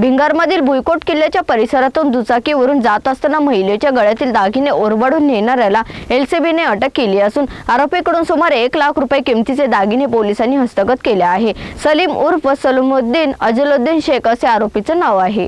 भिंगारमधील भुईकोट किल्ल्याच्या परिसरातून दुचाकीवरून जात असताना महिलेच्या गळ्यातील दागिने ओरबाडून नेणाऱ्याला एलसीबीने अटक केली असून आरोपीकडून सुमारे एक लाख रुपये किमतीचे दागिने पोलिसांनी हस्तगत केले आहे. सलीम उर्फ सलमुद्दीन अजलुद्दीन शेख असे आरोपीचं नाव आहे.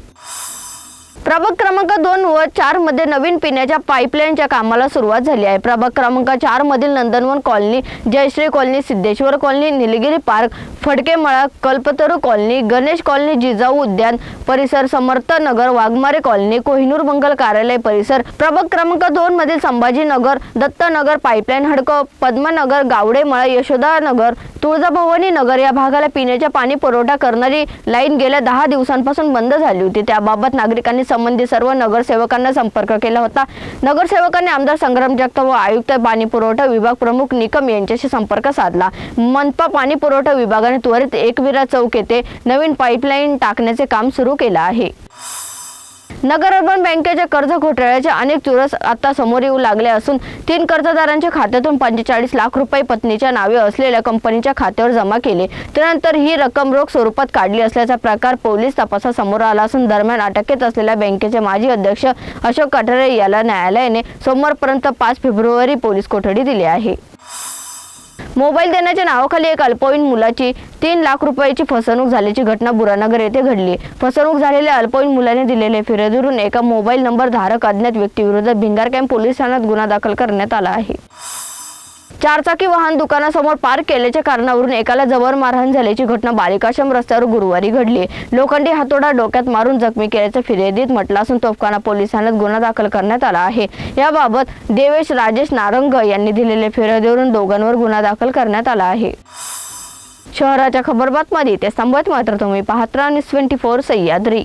प्रभाग क्रमांक दोन व चारमध्ये नवीन पिण्याच्या पाईपलाईनच्या कामाला सुरुवात झाली आहे. प्रभाग क्रमांक चार मधील Nandanvan colony Jayashree colony Siddheshwar colony Nilgiri park Phadkemala Kalpataru colony Ganesh colony Jijau उद्यान परिसर समर्थ नगर वाघमारे कॉलनी कोहिनूर मंगल कार्यालय परिसर प्रभाग क्रमांक दोन मधील संभाजीनगर दत्तनगर पाईपलाईन हडकं पद्मनगर गावडेमळा यशोदानगर तुळजाभवानी नगर या भागाला पिण्याच्या पाणी पुरवठा करणारी लाईन गेल्या दहा दिवसांपासून बंद झाली होती. त्याबाबत नागरिकांनी संबंधित सर्व नगरसेवकांना संपर्क केला होता. नगरसेवकांनी आमदार संग्राम जगताप व आयुक्त पाणी पुरवठा विभाग प्रमुख निकम यांच्याशी संपर्क साधला. मनपा पाणी पुरवठा विभागाने त्वरित एकविरा चौक येथे नवीन पाईपलाईन टाकण्याचे काम सुरू केलं आहे. नगर अर्बन बँकेच्या कर्ज घोटाळ्याचे अनेक चुरस आता समोर येऊ लागले असून तीन कर्जदारांच्या खात्यातून पंचेचाळीस लाख रुपये पत्नीच्या नावे असलेल्या कंपनीच्या खात्यावर जमा केले. त्यानंतर ही रक्कम रोख स्वरूपात काढली असल्याचा प्रकार पोलीस तपासासमोर आला असून दरम्यान अटकेत असलेल्या बँकेचे माजी अध्यक्ष अशोक कठारे याला न्यायालयाने सोमवारपर्यंत पाच फेब्रुवारी पोलीस कोठडी दिली आहे. मोबाईल देण्याच्या नावाखाली एक अल्पवयीन मुलाची तीन लाख रुपयाची फसवणूक झाल्याची घटना बुरानगर येथे घडली. फसवणूक झालेल्या अल्पवयीन मुलाने दिलेले फिर्यादीवरून एका मोबाईल नंबर धारक अज्ञात व्यक्तीविरोधात भिंगार कॅम्प पोलीस ठाण्यात गुन्हा दाखल करण्यात आला आहे. चारचाकी वाहन दुकानासमोर पार्क केल्याच्या कारणावरून एकाला जबर मारहाण झाल्याची घटना बालिकाश्रम रस्त्यावर गुरुवारी घडली. लोखंडी हातोडा डोक्यात मारून जखमी केल्याचं फिर्यादीत म्हटलं असून तोफखाना पोलिसांना गुन्हा दाखल करण्यात आला आहे. याबाबत देवेश राजेश नारंग यांनी दिलेल्या फिर्यादीवरून दोघांवर गुन्हा दाखल करण्यात आला आहे. शहराच्या खबरबातमध्ये ते संबत मात्र तुम्ही पाहत राहा न्यूज ट्वेंटी फोर सह्याद्री.